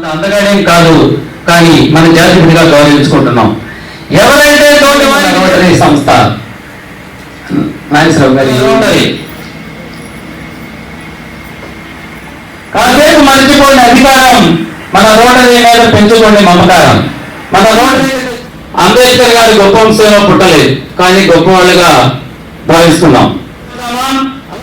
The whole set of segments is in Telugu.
అంత అందగాడేం కాదు. కానీ మన జాతి గౌరవించుకుంటున్నాం. ఎవరైతే తోటి సంస్థ. నాగేశ్వరరావు గారి కాసేపు మర్చిపోయిన అధికారం. మన రోటరీ మీద పెంచుకోండి మమకారం. మన రోటరీ అంబేద్కర్ గారి గొప్ప సేవ పుట్టలేదు. కానీ గొప్ప వాళ్ళుగా భావిస్తున్నాం.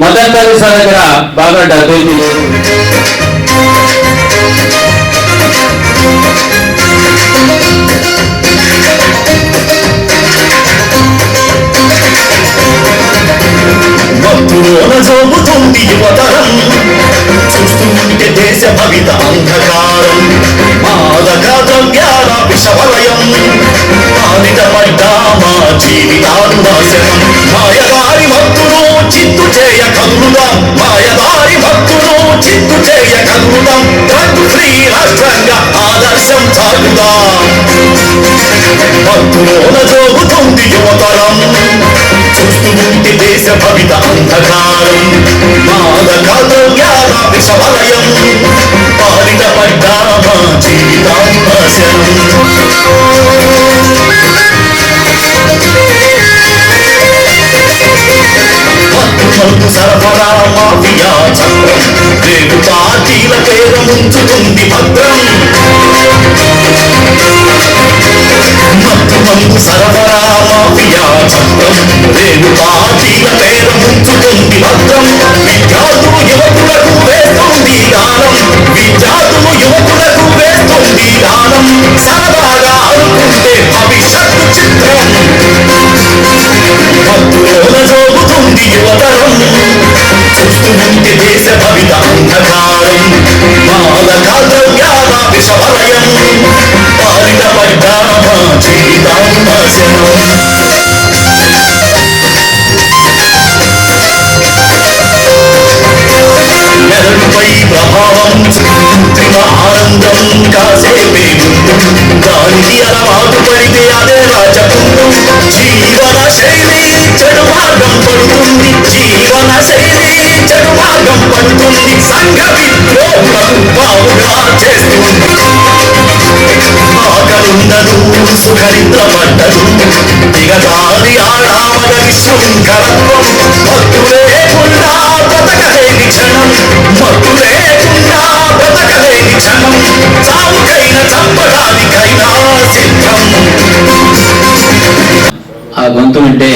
మదర్ తెరీసా దగ్గర బాగా డబ్బు లేదు. భక్తులోన జోగుతుంది యువతరం చూస్తుంటే దేశ భవిత అంధకారం మాదక ద్రవ్యాల విషవలయం పాలిట పడ్డా మా జీవితాలు నాశనం మాయ చిత్తు చేయ కదులుదాం మాయదారి భక్తులు చిత్తు చేయ కదులుదాం డ్రగ్ శ్రీ రాష్ట్రంగ ఆదర్శం చాటుదాం భక్తులోన జోగుతుంది యువతరం. చూస్తూ దేశ భవిత అంధకారం. చట్టం చక్రం రేపు పార్టీల పేద ముంచుతుంది భద్రం విద్యార్థులు యువకులకు వేస్తుంది దానం విద్యార్థులు యువకులకు వేస్తుంది దానం సరదాగా అనుకుంటే భవిష్యత్తు చిత్రం భక్తులోన జోగుతుంది యువతరం చూస్తూ దేశ భవిత అంధకారం మాదక ద్రవ్యాల విషవలయం పాలిట పడ్డా మా జీవితం పడుతుంది సంఘ విద్రోహులకు బావుగా చేస్తుంది ఆకలుండదు సుఖరిద్ర పడ్డదు దిగదారి మత్తు లేకుండా క్షణం మత్తు లేకుండా క్షణం చావుకైన చంపడానికైనా సిద్ధం ఆ గొంతు అంటే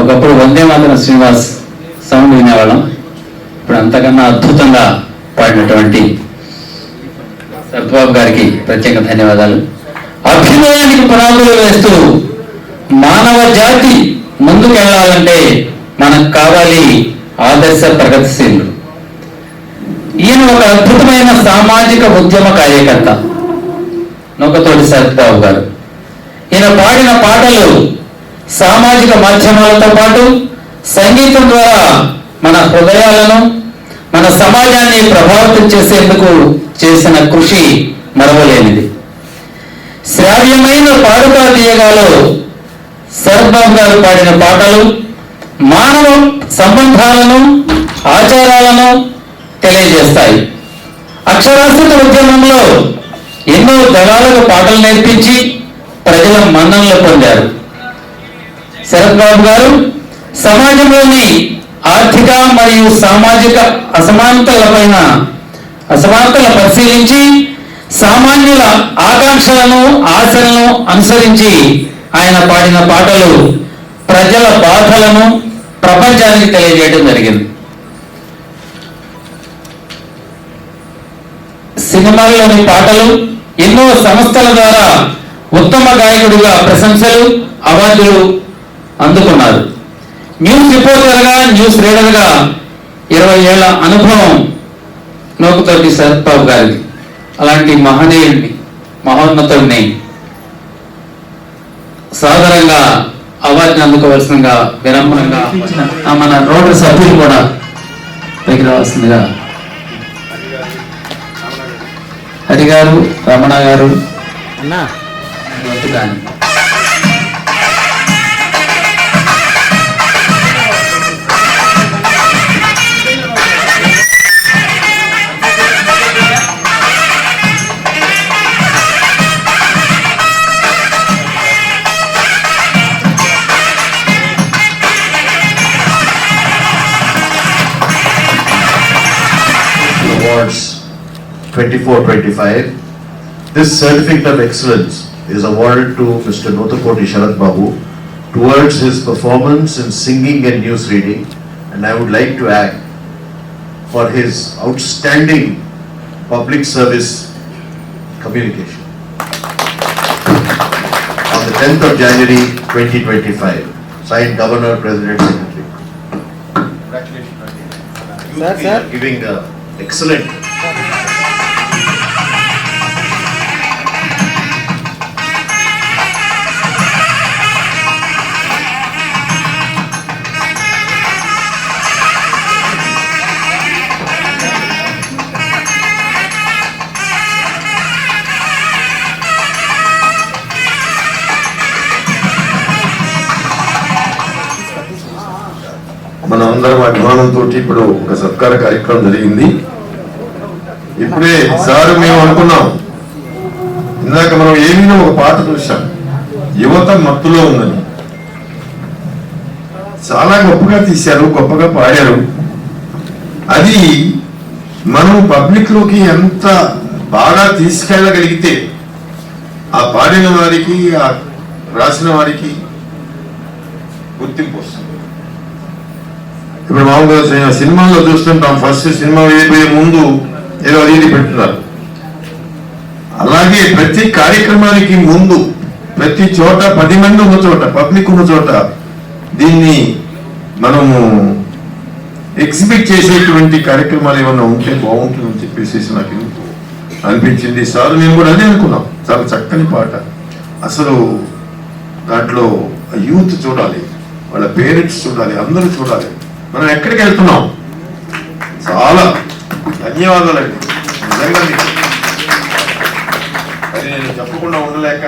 ఒకప్పుడు వందే మాతరం శ్రీనివాస్ సౌండ్ వినేవాళ్ళం. అంతకన్నా అద్భుతంగా పాడినటువంటి సత్బాబు గారికి ప్రత్యేక ధన్యవాదాలు. అభ్యుదయానికి పునాదులు వేస్తూ మానవ జాతి ముందుకెళ్ళాలంటే మనకు కావాలి ఆదర్శ ప్రగతిశీలు ఈయన ఒక అద్భుతమైన సామాజిక ఉద్యమ కార్యకర్త. నొకతోటి సత్బాబు గారు. ఈయన పాడిన పాటలు సామాజిక మాధ్యమాలతో పాటు సంగీతం ద్వారా మన హృదయాలను మన సమాజాన్ని ప్రభావితం చేసేందుకు చేసిన కృషి మరవలేనిది. శ్రావ్యమైన పాడుపాతీయగాలో శరద్బాబు గారు పాడిన పాటలు మానవ సంబంధాలను ఆచారాలను తెలియజేస్తాయి. అక్షరాస్యత ఉద్యమంలో ఎన్నో దళాలకు పాటలు నేర్పించి ప్రజల మన్ననలు పొందారు. శరత్ బాబు గారు సమాజంలోని ఆర్థిక మరియు సామాజిక అసమానతలపైన అసమానతల పరిశీలించి సామాన్యుల ఆకాంక్షలను ఆశలను అనుసరించి ఆయన పాడిన పాటలు ప్రజల బాధలను ప్రపంచానికి తెలియజేయడం జరిగింది. సినిమాల్లోని పాటలు ఎన్నో సంస్థల ద్వారా ఉత్తమ గాయకుడిగా ప్రశంసలు అవార్డులు అందుకున్నారు. న్యూస్ రిపోర్టర్గా న్యూస్ రీడర్గా ఇరవై ఏళ్ళ అనుభవం నోకుతోటి శరత్బాబు గారికి అలాంటి మహనీయుడిని మహోన్నతుడిని సాదరంగా అవార్డుని అందుకోవాల్సిందిగా వినమ్రంగా ఆ మన రోడ్డు సభ్యులు కూడా పైకి రావాల్సిందిగా హరి గారు రమణ గారు. అన్నా. 24-25. This certificate of excellence is awarded to Mr. Notakoti Sharad Babu towards his performance in singing and news reading. And I would like to add for his outstanding public service communication. On the 10th of January 2025, signed Governor, President, Secretary. Congratulations. Sir, sir. Giving uh, excellent అందరం అభిమానంతో ఇప్పుడు ఒక సత్కార కార్యక్రమం జరిగింది. ఇప్పుడే సార్ మేము అనుకున్నాం. ఇందాక మనం ఏమైనా ఒక పాట చూసాం యువత మత్తులో ఉందని. చాలా గొప్పగా తీశారు గొప్పగా పాడారు. అది మనం పబ్లిక్లోకి ఎంత బాగా తీసుకెళ్ళగలిగితే ఆ పాడిన వారికి ఆ రాసిన వారికి గుర్తింపు వస్తుంది. ఇప్పుడు మామూలుగా సినిమాల్లో చూస్తుంటాం ఫస్ట్ సినిమా వేయబోయే ముందు ఏదో అది ఇది పెట్టున్నారు. అలాగే ప్రతి కార్యక్రమానికి ముందు ప్రతి చోట పది మంది ఉన్న చోట పబ్లిక్ ఉన్న చోట దీన్ని మనము ఎగ్జిబిట్ చేసేటువంటి కార్యక్రమాలు ఏమన్నా ఉంటే బాగుంటుందని చెప్పేసి నాకు అనిపించింది. సార్ నేను కూడా అదే అనుకున్నాం. చాలా చక్కని పాట. అసలు దాంట్లో యూత్ చూడాలి వాళ్ళ పేరెంట్స్ చూడాలి అందరూ చూడాలి. మనం ఎక్కడికి వెళ్తున్నాం? చాలా ధన్యవాదాలండి. నిజంగా మీకు. అది నేను చెప్పకుండా ఉండలేక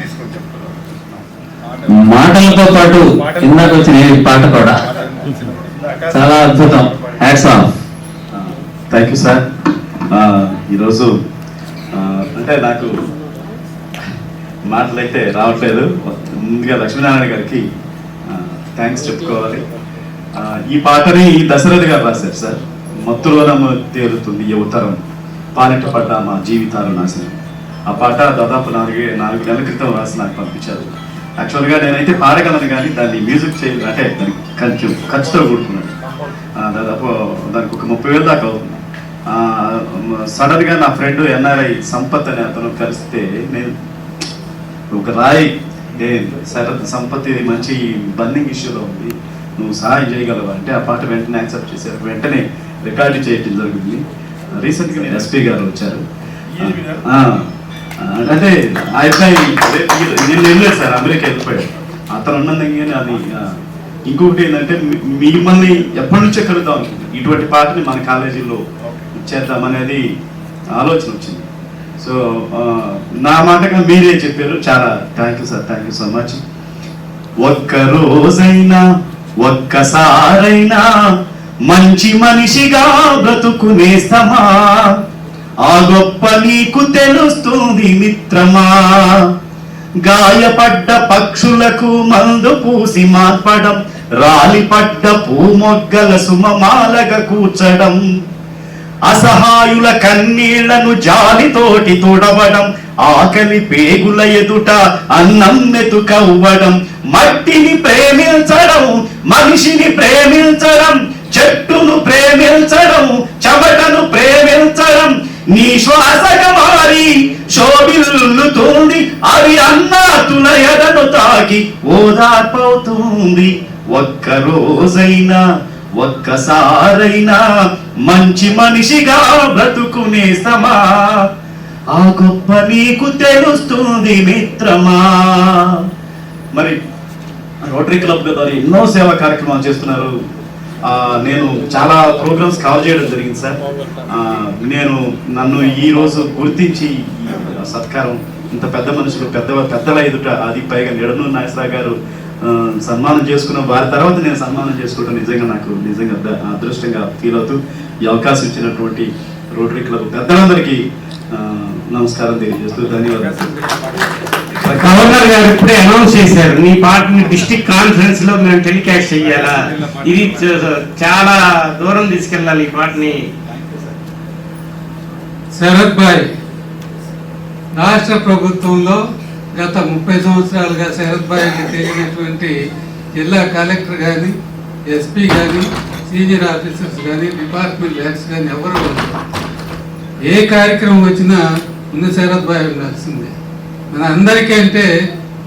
తీసుకొని చెప్తున్నాను. మాటలతో పాటు ఇందాక వచ్చిన పాట కూడా. చాలా అద్భుతం. Hats off thank you sir ఈరోజు అంటే నాకు మాటలు అయితే రావట్లేదు. ముందుగా లక్ష్మీనారాయణ గారికి థ్యాంక్స్ చెప్పుకోవాలి. ఈ పాటని దశరథ్ గారు రాశారు సార్. మత్తులోనము తేలుతుంది యువతరం పాలిట పడ్డ మా జీవితాలు నాశనం. ఆ పాట దాదాపు నాలుగు నాలుగు నెలల క్రితం రాసి నాకు పంపించారు. యాక్చువల్గా నేనైతే పాడగలను కానీ దాన్ని మ్యూజిక్ చేయాలి అంటే దానికి కొంచెం ఖర్చుతో కూడుకున్నాను. దాదాపు దానికి ఒక ముప్పై వేలు దాకా అవుతుంది. సడన్గా నా ఫ్రెండ్ ఎన్ఆర్ఐ సంపత్ అనే అతను కలిస్తే నేను ఒక రాయి. ఏ సంపత్ ఇది మంచి బర్నింగ్ ఇష్యూలో ఉంది. నువ్వు సహాయం చేయగలవా అంటే ఆ పాట వెంటనే యాక్సెప్ట్ చేశారు. వెంటనే రికార్డు చేయటం జరిగింది. రీసెంట్గా నేను ఎస్పీ గారు వచ్చారు. అంటే ఆ అబ్బాయి నేను వెళ్ళలేదు సార్ అమెరికా వెళ్ళిపోయాడు. అతను ఉన్నందుకే అది ఇంకొకటి ఏంటంటే మిమ్మల్ని ఎప్పటి నుంచో కలుద్దాం. ఇటువంటి పాటని మన కాలేజీలో చేద్దాం అనేది ఆలోచన వచ్చింది. సో నా మాటగా మీరే చెప్పారు. చాలా thank you sir. Thank you so much. ఒక్క రోజైనా ఒక్కసారైనా మంచి మనిషిగా బ్రతుకునేస్తమా ఆ గొప్ప నీకు తెలుస్తుంది మిత్రమా? గాయపడ్డ పక్షులకు మందు పూసి మార్పడం రాలిపడ్డ పూమొగ్గల సుమమాలగా కూర్చడం అసహాయుల కన్నీళ్ళను జాలితోటి తుడవడం ఆకలి పేగుల ఎదుట అన్నం మెతుకవ్వడం మట్టిని ప్రేమించడం మనిషిని ప్రేమించడం చెట్టును ప్రేమించడం చెమటను ప్రేమించడం నీ శ్వాసగా మారి శోభిల్లుతుంది అవి అన్నాతుల ఎడను తాకి ఓదార్పవుతుంది. ఒక్క రోజైనా ఒక్కసారైనా మంచి మనిషిగా బ్రతుకునే సమా. ఆ గొప్ప నీకు తెలుస్తుంది మిత్రమా. మరి రోటరీ క్లబ్ ద్వారా ఎన్నో సేవా కార్యక్రమాలు చేస్తున్నారు. నేను చాలా ప్రోగ్రామ్స్ కవర్ చేయడం జరిగింది సార్. నేను నన్ను ఈరోజు గుర్తించి సత్కారం ఇంత పెద్ద మనుషులు పెద్ద పెద్దల ఎదుట అది పైగా నిడను నాగేశ్వరరావు గారు సన్మానం చేసుకున్న వారి తర్వాత నేను సన్మానం చేసుకోవడం నిజంగా నాకు నిజంగా అదృష్టంగా ఫీల్ అవుతూ ఈ అవకాశం ఇచ్చినటువంటి రోటరీ క్లబ్ పెద్దలందరికీ నమస్కారం తెలియజేస్తూ ధన్యవాదాలు. గవర్నర్ గారు ఇప్పుడే అనౌన్స్ చేశారు నీ పార్టీని డిస్టిక్ కాన్ఫరెన్స్లో మేము టెలికాస్ట్ చెయ్యాలా ఇది చాలా దూరం తీసుకెళ్ళాలి ఈ పాటని శరత్ భాయ్ రాష్ట్ర ప్రభుత్వంలో గత ముప్పై సంవత్సరాలుగా శరత్ భాయ్కి తెలియనటువంటి జిల్లా కలెక్టర్ కానీ ఎస్పీ కానీ సీనియర్ ఆఫీసర్స్ కానీ డిపార్ట్మెంట్ హెడ్స్ కానీ ఎవరు ఏ కార్యక్రమం వచ్చినా ముందు శరత్ భాయ్ ఉండాల్సిందే. మన అందరికీ అంటే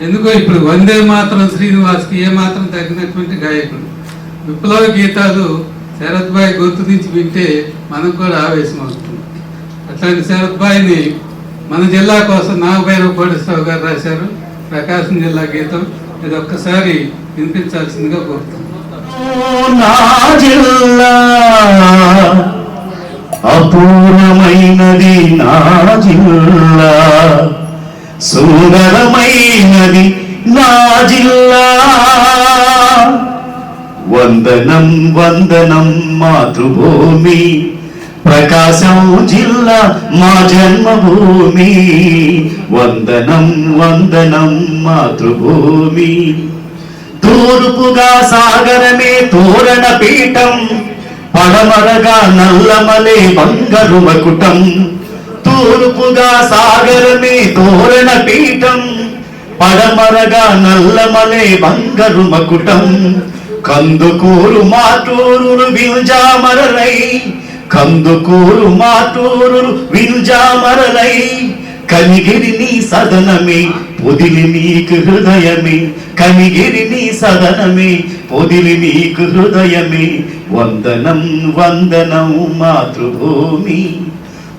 ఎందుకో ఇప్పుడు వందే మాత్రం శ్రీనివాస్కి ఏ మాత్రం తగినటువంటి గాయకుడు. విప్లవ గీతాలు శరత్భాయ్ గుర్తు గొంతు నుంచి వింటే మనకు కూడా ఆవేశం అవుతుంది. అట్లాంటి శరత్భాయ్ని మన జిల్లా కోసం నాగభైరవ కోటేశ్వరరావు గారు రాశారు. ప్రకాశం జిల్లా గీతం. ఇది ఒక్కసారి వినిపించాల్సిందిగా కోరుతున్నాను అపూర్ణమైనది నా జిల్లా. సుందరమైనది నా జిల్లా. వందనం వందనం మాతృభూమి ప్రకాశం జిల్లా మా జన్మభూమి. వందనం వందనం మాతృభూమి. తూర్పుగా సాగరమే తోరణ పీఠం పడమరగా నల్లమలే బంగరు మకుటం తూర్పుగా సాగరమే తోరణ పీఠం పడమరగా నల్లమలే బంగరు మకుటం కందుకూరు మాటూరు వినుజామరలై కందుకూరు మాటూరు వినుజామరలై. కనిగిరి నీ సదనమే పొదిలి నీకు హృదయమే. కనిగిరి నీ సదనమే పొదిలి నీకు హృదయమే. వందనం వందనం మాతృభూమి.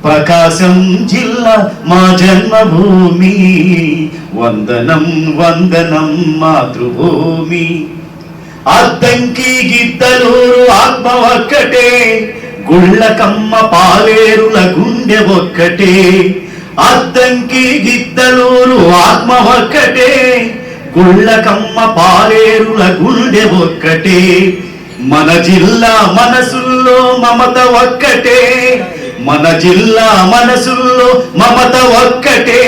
ప్రకాశం జిల్లా మా జన్మభూమి. వందనం వందనం మాతృభూమి. అద్దంకి గిద్దలూరు ఆత్మ ఒక్కటే. గుళ్ళకమ్మ పాలేరుల గుండె ఒక్కటే. అద్దంకి గిద్దలూరు ఆత్మ ఒక్కటే. గుళ్ళకమ్మ పాలేరుల గుండె ఒక్కటే. మన జిల్లా మనసుల్లో మమత ఒక్కటే. మన జిల్లా మనసుల్లో మమత ఒక్కటే.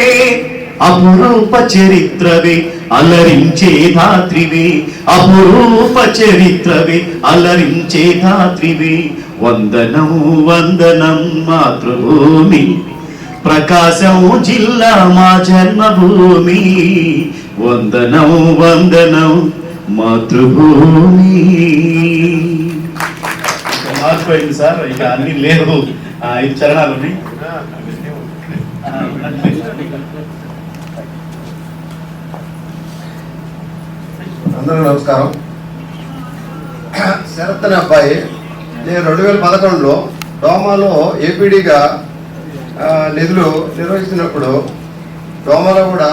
అపురూప చరిత్రవే అలరించే ధాత్రివే. అపురూప చరిత్రవే అలరించే ధాత్రివే. వందనం వందనం మాతృభూమి. ప్రకాశం జిల్లా మా జన్మభూమి. వందనం వందనం మాతృభూమి. మార్చిపోయింది సార్ ఇక అన్ని లేవు. ఐదు చరణాలు ఉన్నాయి. అందరూ నమస్కారం. శరత్ అనే అబ్బాయి. నేను రెండు వేల పదకొండులో డోమాలో ఏపీడీగా నిధులు నిర్వహిస్తున్నప్పుడు డోమాలో కూడా